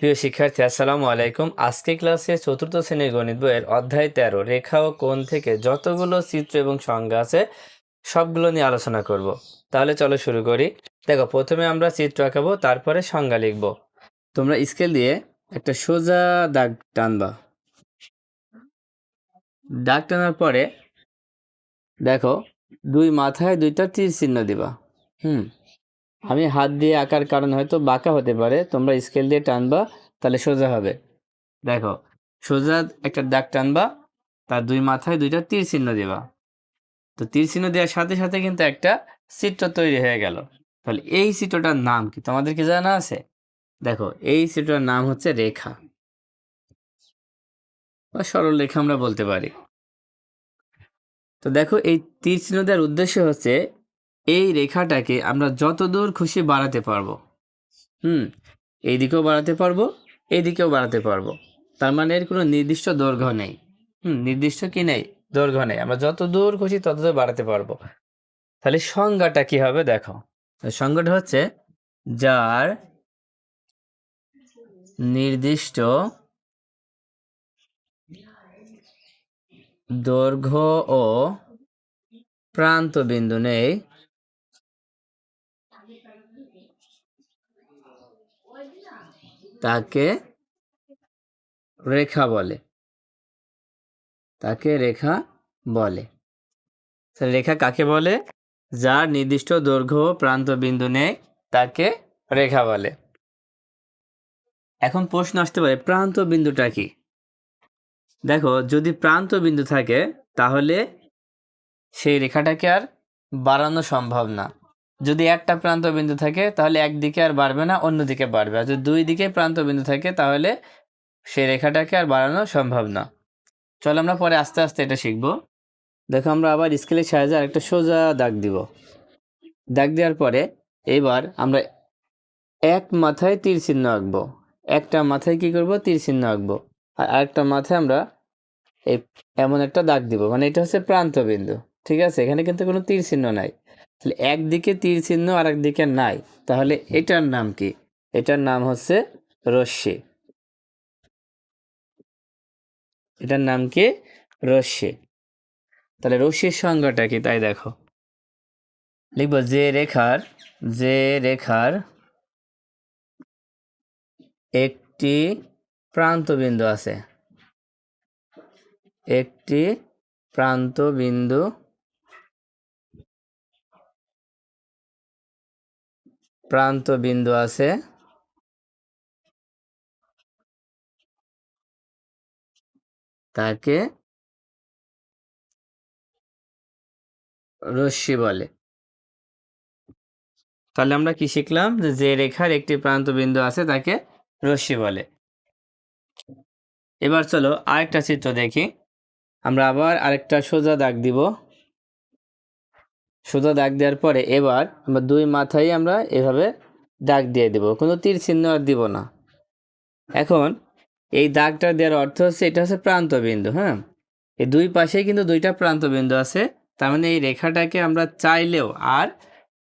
প্রিয় শিক্ষার্থী, আসসালামু আলাইকুম। আজকে ক্লাসে চতুর্থ শ্রেণির গণিত বইয়ের অধ্যায় তেরো, রেখা ও কোণ থেকে যতগুলো চিত্র এবং সংজ্ঞা আছে, সবগুলো নিয়ে আলোচনা করব। তাহলে চলো শুরু করি। দেখো, প্রথমে আমরা চিত্র আঁকাবো, তারপরে সংজ্ঞা লিখব। তোমরা স্কেল দিয়ে একটা সোজা দাগ টানবা। দাগ টানার পরে দেখো, দুই মাথায় দুইটা তীর চিহ্ন দিবা। হুম? আমি হাত দিয়ে আঁকার কারণ হয়তো বাঁকা হতে পারে, তোমরা স্কেল দিয়ে টানবা, তাহলে সোজা হবে। দেখো, সোজা একটা দাগ টানবা, তার দুই মাথায় দুইটা তীর চিহ্ন দিবা। তো তীর চিহ্ন দেওয়ার সাথে সাথে কিন্তু একটা চিত্র তৈরি হয়ে গেল। তাহলে এই চিত্রটার নাম কি তোমাদের কি জানা আছে? দেখো, এই চিত্রটার নাম হচ্ছে রেখা। বা সরল রেখা আমরা বলতে পারি। তো দেখো, এই তীর চিহ্ন দেওয়ার উদ্দেশ্য হচ্ছে এই রেখাটাকে আমরা যত দূর খুশি বাড়াতে পারব। হুম এই দিকেও বাড়াতে পারব এই দিকেও বাড়াতে পারব। তার মানে এর কোনো নির্দিষ্ট দৈর্ঘ্য নেই। হুম, নির্দিষ্ট কি নেই? দৈর্ঘ্য নেই। আমরা যত দূর খুশি তত দূর বাড়াতে পারব। তাহলে সংজ্ঞাটা কি হবে দেখো। সংজ্ঞাটা হচ্ছে যার নির্দিষ্ট দৈর্ঘ্য ও প্রান্ত বিন্দু নেই। তাকে রেখা বলে। তাকে রেখা বলে। রেখা কাকে বলে? যার নির্দিষ্ট দৈর্ঘ্য প্রান্ত বিন্দু নেই, তাকে রেখা বলে। এখন প্রশ্ন আসতে পারে প্রান্ত বিন্দুটা কি? দেখো, যদি প্রান্ত বিন্দু থাকে, তাহলে সেই রেখাটাকে আর বাড়ানো সম্ভব না। যদি একটা প্রান্ত বিন্দু থাকে, তাহলে একদিকে আর বাড়বে না অন্যদিকে বাড়বে। আর যদি দুই দিকে প্রান্ত বিন্দু থাকে, তাহলে সেই রেখাটাকে আর বাড়ানো সম্ভব না। চলো আমরা পরে আস্তে আস্তে এটা শিখব। দেখো, আমরা আবার স্কেলের সাহায্যে আরেকটা সোজা দাগ দিব। দাগ দেওয়ার পরে এবার আমরা এক মাথায় তীর চিহ্ন আঁকবো। একটা মাথায় কি করব? তীর চিহ্ন আঁকবো। আর আরেকটা মাথায় আমরা এমন একটা দাগ দিব। মানে এটা হচ্ছে প্রান্ত বিন্দু ঠিক আছে? এখানে কিন্তু কোনো তীর চিহ্ন নাই। তাহলে একদিকে তীর চিহ্ন আর একদিকে নাই। তাহলে এটার নাম কি? এটার নাম হচ্ছে রশ্মি। এটার নাম কি? রশ্মি। তাহলে রশ্মির সংজ্ঞাটা কি? তাই দেখো। লিখব যে রেখার যে রেখার একটি প্রান্ত বিন্দু আছে। একটি প্রান্ত প্রান্ত বিন্দু আছে। তাকে রশ্মি বলে। তাহলে আমরা কি শিখলাম? যে রেখার একটি প্রান্ত বিন্দু আছে তাকে রশ্মি বলে। এবার চলো আরেকটা চিত্র দেখি। আমরা আবার আরেকটা সোজা দাগ দিব। সোজা দাগ দেওয়ার পরে এবার আমরা দুই মাথায় আমরা এভাবে দাগ দিয়ে দেব। কোনো তীর চিহ্ন আর দিব না। এখন এই দাগটা দেওয়ার অর্থ হচ্ছে এটা হচ্ছে প্রান্ত বিন্দু হ্যাঁ? এই দুই পাশেই কিন্তু দুইটা প্রান্ত বিন্দু আছে, তার মানে এই রেখাটাকে আমরা চাইলেও আর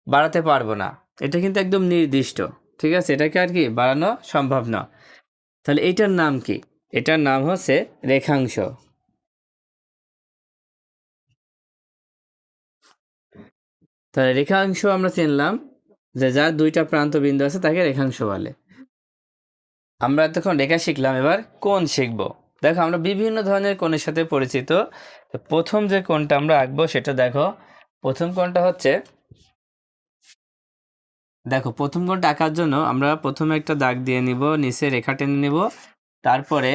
বাড়াতে পারব না। এটা কিন্তু একদম নির্দিষ্ট, ঠিক আছে? এটাকে আর কি বাড়ানো সম্ভব না। তাহলে এটার নাম কি? এটার নাম হচ্ছে রেখাংশ। তাহলে রেখাংশ আমরা চিনলাম যে যার দুইটা প্রান্ত বিন্দু আছে তাকে রেখাংশ বলে। আমরা তখন রেখা শিখলাম, এবার কোন শিখব। দেখো, আমরা বিভিন্ন ধরনের কোণের সাথে পরিচিত। প্রথম যে কোণটা আমরা আঁকবো সেটা দেখো, প্রথম কোণটা হচ্ছে দেখো, প্রথম কোণটা আঁকার জন্য আমরা প্রথমে একটা দাগ দিয়ে নিব, নিচে রেখা টেনে নিব, তারপরে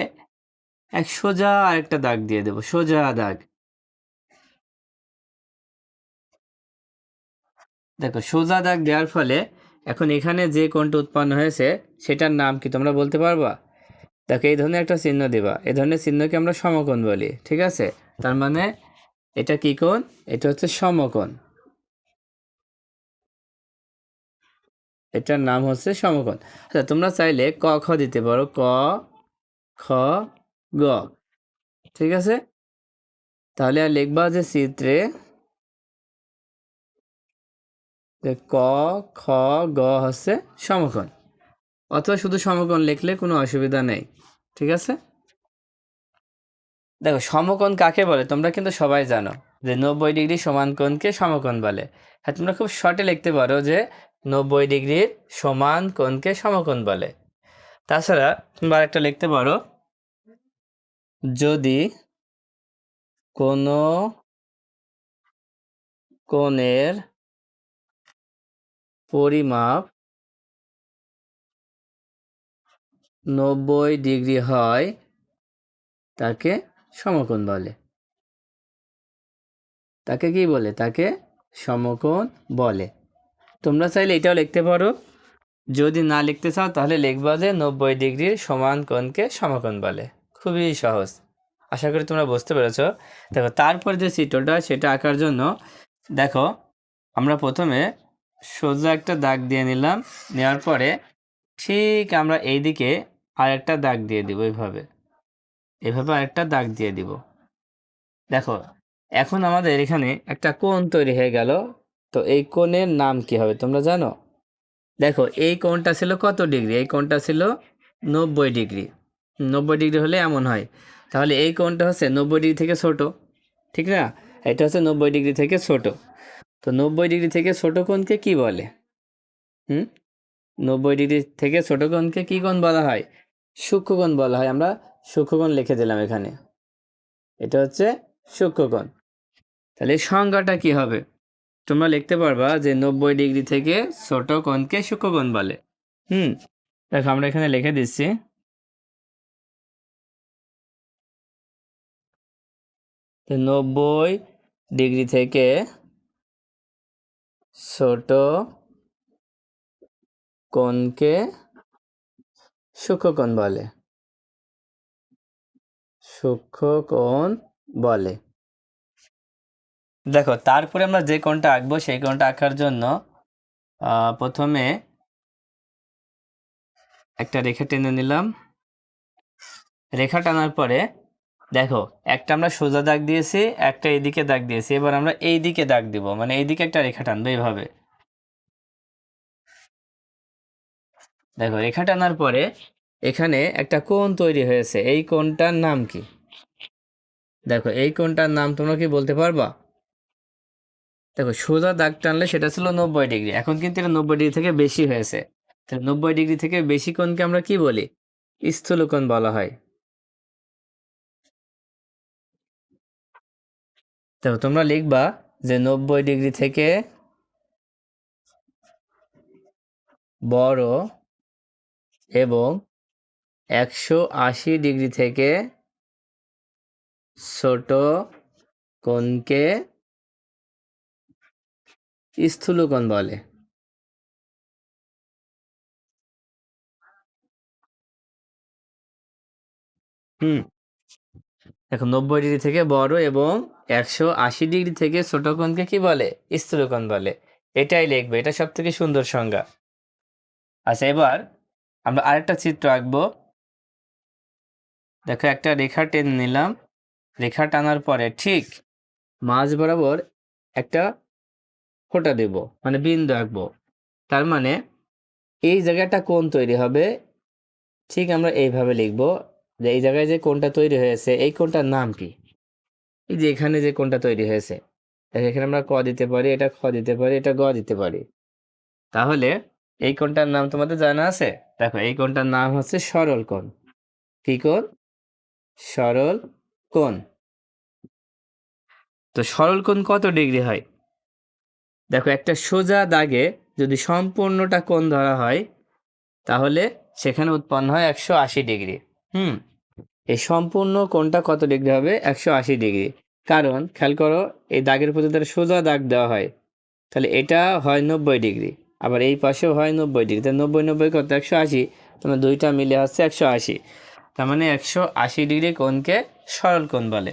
এক সোজা আরেকটা দাগ দিয়ে দেব, সোজা দাগ। দেখো, সোজা দাগ দেওয়ার ফলে এখন এখানে যে কোণটা উৎপন্ন হয়েছে, সেটার নাম কি তোমরা বলতে পারবা? দেখো, এই ধরনের একটা চিহ্ন দিবা। এই ধরনের চিহ্নকে আমরা সমকোণ বলি, ঠিক আছে? তার মানে এটা কি কোণ? এটা হচ্ছে সমকোণ। এটার নাম হচ্ছে সমকোণ। আচ্ছা তোমরা চাইলে ক, খ দিতে পারো। ক, খ, গ, ঠিক আছে? তাহলে আর লিখবা যে চিত্রে ক, খ, গ হচ্ছে সমকোণ। অথবা শুধু সমকোণ লিখলে কোনো অসুবিধা নেই, ঠিক আছে? দেখো, সমকোণ কাকে বলে? তোমরা কিন্তু সবাই জানো যে নব্বই ডিগ্রি সমান কোণকে সমকোণ বলে। হ্যাঁ তোমরা খুব শর্টে লিখতে পারো যে নব্বই ডিগ্রির সমান কোণকে সমকোণ বলে। তাছাড়া তোমরা একটা লিখতে পারো, যদি কোনো কোণের পরিমাপ নব্বই ডিগ্রি হয় তাকে সমকোণ বলে। তাকে কি বলে? তাকে সমকোণ বলে। তোমরা চাইলে এটাও লিখতে পারো। যদি না লিখতে চাও, তাহলে লিখবা যে নব্বই ডিগ্রির সমান কোণকে সমকোণ বলে। খুবই সহজ। আশা করি তোমরা বুঝতে পেরেছ। দেখো, তারপর যে চিত্রটা সেটা আঁকার জন্য, দেখো, আমরা প্রথমে সোজা একটা দাগ দিয়ে নিলাম। নেওয়ার পরে ঠিক আমরা এই দিকে আরেকটা দাগ দিয়ে দিব এইভাবে। এভাবে আরেকটা দাগ দিয়ে দিব। দেখো, এখন আমাদের এখানে একটা কোণ তৈরি হয়ে গেল। তো এই কোণের নাম কি হবে তোমরা জানো? দেখো, এই কোণটা ছিল কত ডিগ্রি? এই কোণটা ছিল নব্বই ডিগ্রি। নব্বই ডিগ্রি হলে এমন হয়। তাহলে এই কোণটা হচ্ছে নব্বই ডিগ্রি থেকে ছোট, ঠিক না? এটা হচ্ছে নব্বই ডিগ্রি থেকে ছোট। তো নব্বই ডিগ্রি থেকে ছোট কোণকে কি বলে? হুম? নব্বই ডিগ্রি থেকে ছোট কোণকে কি কোণ বলা হয়? সূক্ষ্মকোণ বলা হয়। আমরা সূক্ষ্মকোণ লিখে দিলাম এখানে। এটা হচ্ছে সূক্ষ্মকোণ তাহলে সংজ্ঞাটা কি হবে? তোমরা লিখতে পারবা যে নব্বই ডিগ্রি থেকে ছোট কোণকে সূক্ষ্মকোণ বলে। হুম? দেখো, আমরা এখানে লিখে দিচ্ছি। নব্বই ডিগ্রি থেকে ছোট কোণকে সূক্ষ্মকোণ বলে। সূক্ষ্মকোণ বলে। দেখো, তারপরে আমরা যে কোণটা আঁকবো, সেই কোণটা আঁকার জন্য প্রথমে একটা রেখা টেনে নিলাম। রেখা টানার পরে দেখো, একটা আমরা সোজা দাগ দিয়েছি, একটা এদিকে দাগ দিয়েছি, এবার আমরা এই দিকে দাগ দিব মানে এইদিকে একটা রেখা টানবো এইভাবে। দেখো, রেখা টানার পরে এখানে একটা কোণ তৈরি হয়েছে, এই কোণটার নাম কি? দেখো, এই কোণটার নাম তোমরা কি বলতে পারবা? দেখো, সোজা দাগ টানলে সেটা ছিল নব্বই ডিগ্রি, এখন কিন্তু এটা নব্বই ডিগ্রি থেকে বেশি হয়েছে। তাহলে নব্বই ডিগ্রি থেকে বেশি কোণকে আমরা কি বলি? স্থূলকোণ বলা হয়। দেখো তোমরা লিখবা যে নব্বই ডিগ্রি থেকে বড় এবং একশো আশি ডিগ্রি থেকে ছোট কোণকে স্থূলকোণ বলে। হুম। দেখো, নব্বই ডিগ্রি থেকে বড় এবং একশো আশি ডিগ্রি থেকে ছোট কোণকে কি বলে? স্থূলকোণ বলে। এটাই লিখবে, এটা সব থেকে সুন্দর সংজ্ঞা। আচ্ছা এবার আমরা আরেকটা চিত্র আঁকবো। দেখো, একটা রেখা টেনে নিলাম। রেখা টানার পরে ঠিক মাঝ বরাবর একটা ফোঁটা দেব মানে বিন্দু আঁকবো। তার মানে এই জায়গাটা কোন তৈরি হবে, ঠিক আমরা এইভাবে লিখব। যে এই জায়গায় যে কোনটা তৈরি হয়েছে, এই কোনটার নাম কি? এই যে এখানে যে কোনটা তৈরি হয়েছে এখানে আমরা ক দিতে পারি, এটা খ দিতে পারি, এটা গ দিতে পারি। তাহলে এই কোণটার নাম তোমাদের জানা আছে? দেখো এই কোণটার নাম হচ্ছে সরল কোণ। কি কোণ? সরল কোণ। তো সরল কোণ কত ডিগ্রি হয়? দেখো একটা সোজা দাগে যদি সম্পূর্ণটা কোণ ধরা হয়, তাহলে সেখানে উৎপন্ন হয় একশো আশি ডিগ্রি। হুম? এই সম্পূর্ণ কোণটা কত ডিগ্রি হবে? একশো আশি ডিগ্রি। কারণ, খেয়াল করো, এই দাগের প্রতি তার সোজা দাগ দেওয়া হয়, তাহলে এটা হয় নব্বই ডিগ্রি। আবার এই পাশেও হয় নব্বই ডিগ্রি। তাহলে নব্বই নব্বই কত? একশো আশি। তোমার দুইটা মিলে হচ্ছে একশো আশি। তার মানে একশো আশি ডিগ্রি কোণকে সরল কোণ বলে।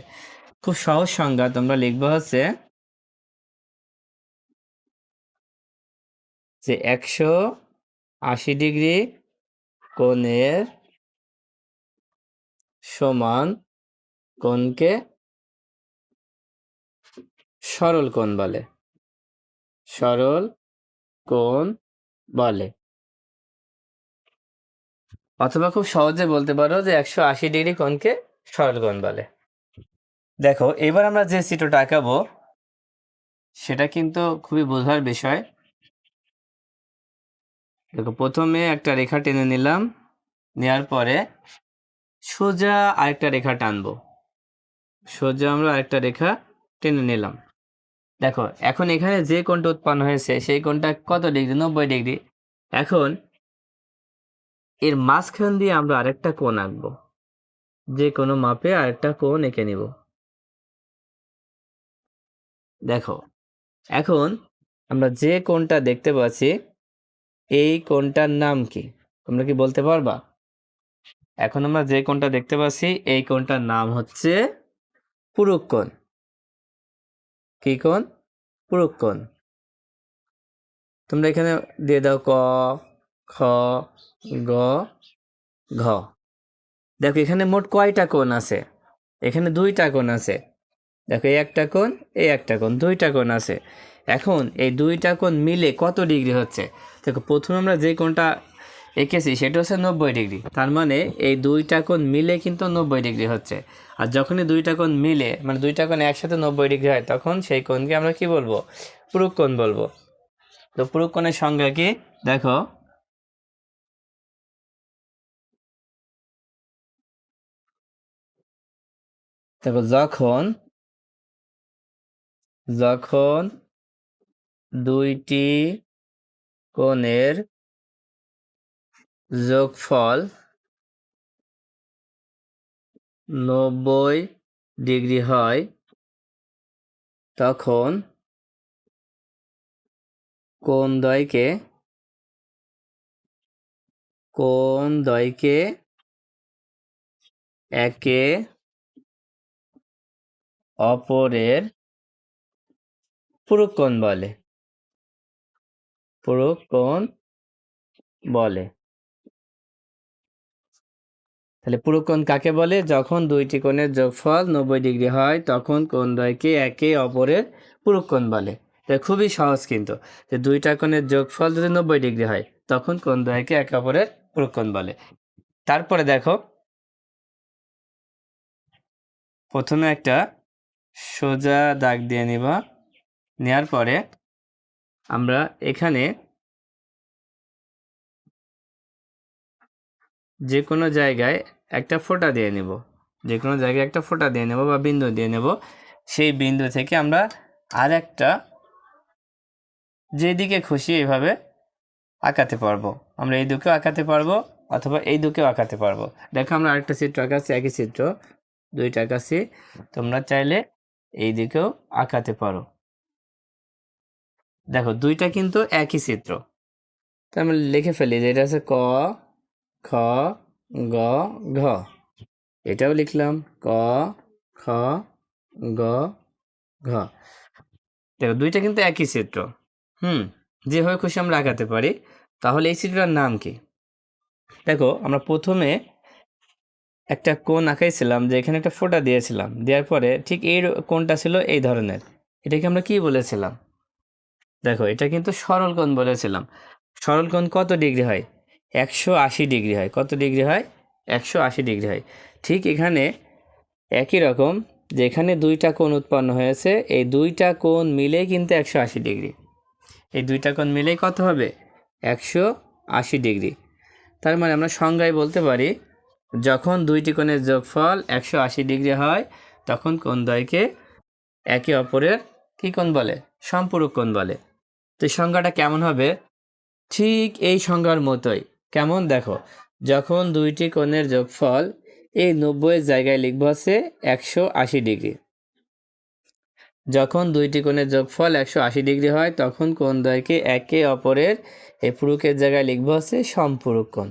খুব সহজ সংজ্ঞা, তোমরা লিখব হচ্ছে যে একশো আশি ডিগ্রি কোণের সমান কোণকে সরল কোণ বলে। সরল কোণ বলে। অথবা খুব সহজে বলতে পারো যে একশো আশি ডিগ্রি কোণকে সরল কোণ বলে। দেখো, এবার আমরা যে চিত্রটা আঁকাবো, সেটা কিন্তু খুবই বোঝার বিষয়। দেখো, প্রথমে একটা রেখা টেনে নিলাম নেওয়ার পরে সোজা আরেকটা রেখা টানবো। সোজা আমরা আরেকটা রেখা টেনে নিলাম। দেখো, এখন এখানে যে কোণটা উৎপন্ন হয়েছে, সেই কোণটা কত ডিগ্রি? নব্বই ডিগ্রি। এখন এর মাঝখান দিয়ে আমরা আরেকটা কোণ আঁকবো। যে কোনো মাপে আরেকটা কোণ এঁকে নিব। দেখো, এখন আমরা যে কোণটা দেখতে পাচ্ছি, এই কোণটার নাম কি? তোমরা কি বলতে পারবা? এখন আমরা যে কোণটা দেখতে পাচ্ছি, এই কোণটার নাম হচ্ছে পুরুক কোণ। কি কোণ? পুরুক কোণ। তোমরা এখানে দিয়ে দাও ক, খ, গ, ঘ। দেখো, এখানে মোট কয়টা কোণ আছে? এখানে দুইটা কোণ আছে। দেখো, এই একটা কোণ, এই একটা কোণ, দুইটা কোণ আছে। এখন এই দুইটা কোণ মিলে কত ডিগ্রি হচ্ছে? দেখো, প্রথমে আমরা যে কোণটা এঁকেছি সেটা হচ্ছে নব্বই ডিগ্রি। তার মানে এই দুইটা কোণ মিলে কিন্তু নব্বই ডিগ্রি হচ্ছে। আর যখনই দুইটা কোণ মিলে মানে দুইটা কোণ একসাথে নব্বই ডিগ্রি হয়, তখন সেই কোণকে আমরা কি বলব? পুরুক কোণ বলব। তো পুরুক কোণের সংজ্ঞা কি? দেখো। দেখো, যখন যখন দুইটি কোণের যোগফল নব্বই ডিগ্রি হয়, তখন কোন দয়কে কোন দয়কে একে অপরের পুরুক বলে? পুরুক বলে। তাহলে পুরুক কোণ কাকে বলে? যখন দুইটি কোণের যোগফল নব্বই ডিগ্রি হয়, তখন কোণ দ্বয়কে একে অপরের পুরুক কোণ বলে। এটা খুবই সহজ কিন্তু। যে দুইটা কোণের যোগফল যদি নব্বই ডিগ্রি হয়, তখন কোণ দ্বয়কে একে অপরের পুরুক কোণ বলে। তারপরে দেখো, প্রথমে একটা সোজা দাগ দিয়ে নিবা। নেওয়ার পরে আমরা এখানে যে কোনো জায়গায় একটা ফোঁটা দিয়ে নেব। যে কোনো জায়গায় একটা ফোঁটা দিয়ে নেব বা বিন্দু দিয়ে নেব। সেই বিন্দু থেকে আমরা আর একটা যেদিকে খুশি এইভাবে আঁকাতে পারব। আমরা এই দুকেও আঁকাতে পারব অথবা এই দুকেও আঁকাতে পারব। দেখো আমরা আরেকটা চিত্র আঁকাচ্ছি, একই চিত্র, দুইটা আঁকাচ্ছি। তোমরা চাইলে এই দিকেও আঁকাতে পারো। দেখো, দুইটা কিন্তু একই চিত্র। তো আমরা লিখে ফেলি যে এটা আছে ক খ, গ, ঘ। এটাও লিখলাম, ক, খ, গ, ঘ। দেখো, দুইটা কিন্তু একই চিত্র। হুম, যেভাবে খুশি আমরা আঁকাতে পারি, তাহলে এই চিত্রটার নাম কি? দেখো, আমরা প্রথমে একটা কোণ আঁকাইছিলাম, যে এখানে একটা ফোঁটা দিয়েছিলাম। দেওয়ার পরে ঠিক এই কোণটা ছিল এই ধরনের। এটাকে আমরা কি বলেছিলাম? দেখো, এটা কিন্তু সরল কোণ বলেছিলাম। সরল কোণ কত ডিগ্রি হয়? একশো আশি ডিগ্রি হয়। কত ডিগ্রি হয়? একশো আশি ডিগ্রি হয়। ঠিক এখানে একই রকম, যেখানে দুইটা কোণ উৎপন্ন হয়েছে, এই দুইটা কোণ মিলে কিন্তু একশো আশি ডিগ্রি। এই দুইটা কোণ মিলেই কত হবে? একশো আশি ডিগ্রি। তার মানে আমরা সংজ্ঞায় বলতে পারি, যখন দুইটি কোণের যোগফল একশো আশি ডিগ্রি হয়, তখন কোণ দ্বয়কে একে অপরের কী কোণ বলে? সম্পূরক কোণ বলে। তো সংজ্ঞাটা কেমন হবে? ঠিক এই সংজ্ঞার মতোই। কেমন? দেখো, যখন দুইটি কোণের যোগফল এই নব্বইয়ের জায়গায় লিখব আছে একশো আশি ডিগ্রি। যখন দুইটি কোণের যোগফল একশো আশি ডিগ্রি হয়, তখন কোণ দ্বয়কে একে অপরের এই পুরুকের জায়গায় লিখব আছে সম্পূরক কোণ।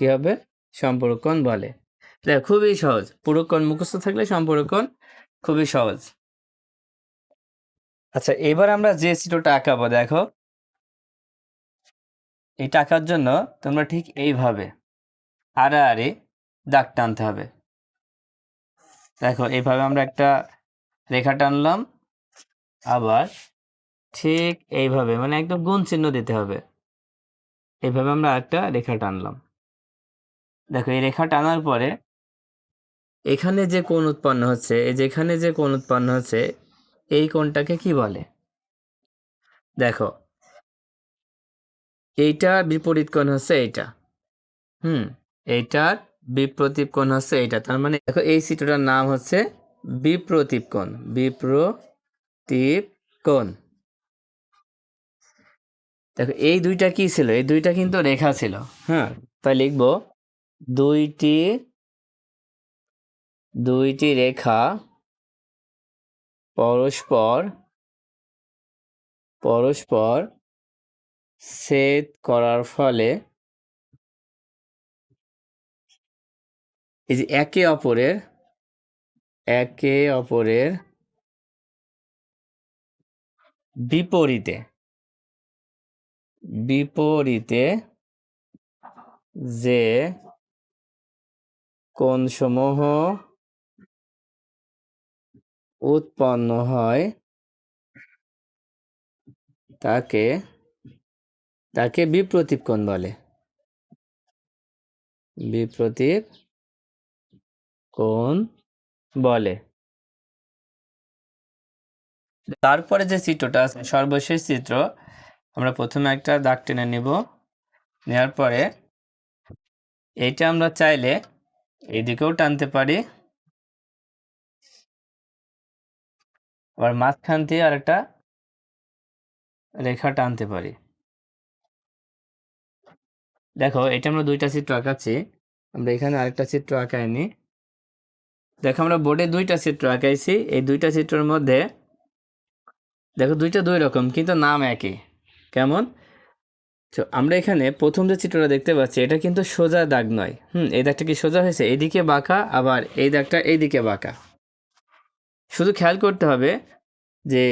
কি হবে? সম্পূরক কোণ বলে। দেখ, খুবই সহজ। পুরুক কোণ মুখস্থ থাকলে সম্পূরক কোণ খুবই সহজ। আচ্ছা এবার আমরা যে চিত্রটা আঁকাবো, দেখো। এটা টাকার জন্য তোমরা ঠিক এইভাবে আড়াআড়ি দাগ টানতে হবে। দেখো, এইভাবে আমরা একটা রেখা টানলাম, আবার ঠিক এইভাবে মানে একদম গুণ চিহ্ন দিতে হবে। এভাবে আমরা একটা রেখা টানলাম। দেখো, এই রেখা টানার পরে এখানে যে কোণ উৎপন্ন হচ্ছে, এই যেখানে যে কোণ উৎপন্ন হচ্ছে, এই কোণটাকে কি বলে? দেখো এইটার বিপরীত কোণ হচ্ছে এইটা। হুম, এইটার বিপ্রতীপ কোণ হচ্ছে এইটা। তার মানে দেখো, এই চিত্রটার নাম হচ্ছে বিপ্রতীপ কোণ বিপ্রতীপ কোণ। দেখো, এই দুইটা কি ছিল? এই দুইটা কিন্তু রেখা ছিল। হ্যাঁ তাই লিখব, দুইটি দুইটি রেখা পরস্পর পরস্পর ছেদ করার ফলে এই যে একে অপরের একে অপরের বিপরীতে বিপরীতে যে কোণসমূহ উৎপন্ন হয়, তাকে তাকে বিপ্রতীপ কোণ বলে। বিপ্রতীপ কোণ বলে। তারপরে যে চিত্রটা আছে, সর্বশেষ চিত্র, আমরা প্রথমে একটা দাগ টেনে নিব। নেওয়ার পরে এইটা আমরা চাইলে এদিকেও টানতে পারি। আবার মাঝখান দিয়ে আরেকটা রেখা টানতে পারি। দেখো এটা আমরা দুইটা চিত্র আঁকাচ্ছি আমরা এখানে আরেকটা চিত্র আঁকাইনি দেখো, আমরা বোর্ডে দুইটা চিত্র আঁকাইছি এই দুইটা চিত্রের মধ্যে, দেখো, দুইটা দুই রকম, কিন্তু নাম একই। কেমন? তো আমরা এখানে প্রথম যে চিত্রটা দেখতে পাচ্ছি, এটা কিন্তু সোজা দাগ নয়। হুম, এই দাগটা কি সোজা হয়েছে? এদিকে বাঁকা, আবার এই দাগটা এইদিকে বাঁকা। শুধু খেয়াল করতে হবে যে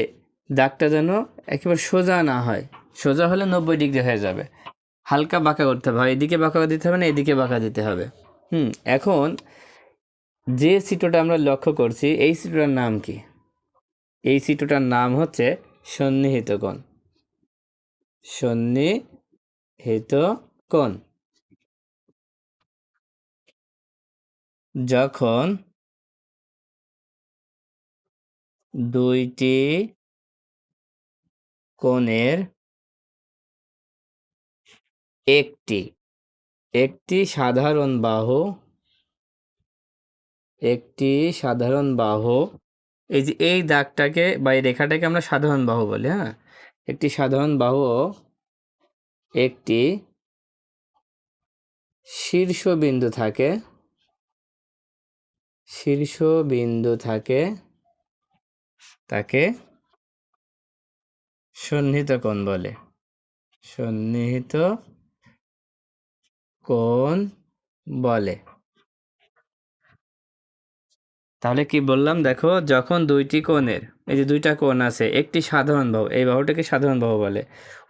দাগটা যেন একেবারে সোজা না হয়। সোজা হলে নব্বই ডিগ্রি হয়ে যাবে। হালকা বাঁকা করতে হবে। এদিকে বাঁকা দিতে হবে না, এদিকে বাঁকা দিতে হবে। হুম, এখন যে সিটোটা আমরা লক্ষ্য করছি, এই সিটোটার নাম কি? এই সিটোটার নাম হচ্ছে সন্নিহিত কোণ সন্নিহিত কোণ যখন দুইটি কোণের একটি একটি সাধারণ বাহু, একটি সাধারণ বাহু, এই যে এই দাগটাকে বা এই রেখাটাকে আমরা সাধারণ বাহু বলি হ্যাঁ? একটি সাধারণ বাহু, একটি শীর্ষবিন্দু থাকে শীর্ষবিন্দু থাকে, তাকে সন্নিহিত কোণ বলে, সন্নিহিত কোণ বলে? তাহলে কি বললাম? দেখো, যখন দুইটি কোণের, এই যে দুইটা কোণ আছে, একটি সাধারণ বাহু, এই বাহুটাকে সাধারণ বাহু বলে,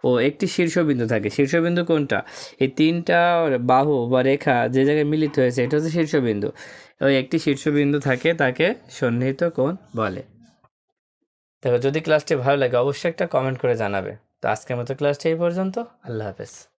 ও একটি শীর্ষবিন্দু থাকে। শীর্ষবিন্দু কোনটা? এই তিনটা বাহু বা রেখা যে জায়গায় মিলিত হয়েছে, এটা হচ্ছে শীর্ষবিন্দু। ওই একটি শীর্ষবিন্দু থাকে, তাকে সন্নিহিত কোণ বলে। দেখো, যদি ক্লাসটি ভালো লাগে, অবশ্যই একটা কমেন্ট করে জানাবে। তো আজকের মতো ক্লাসটি এই পর্যন্ত। আল্লাহ হাফেজ।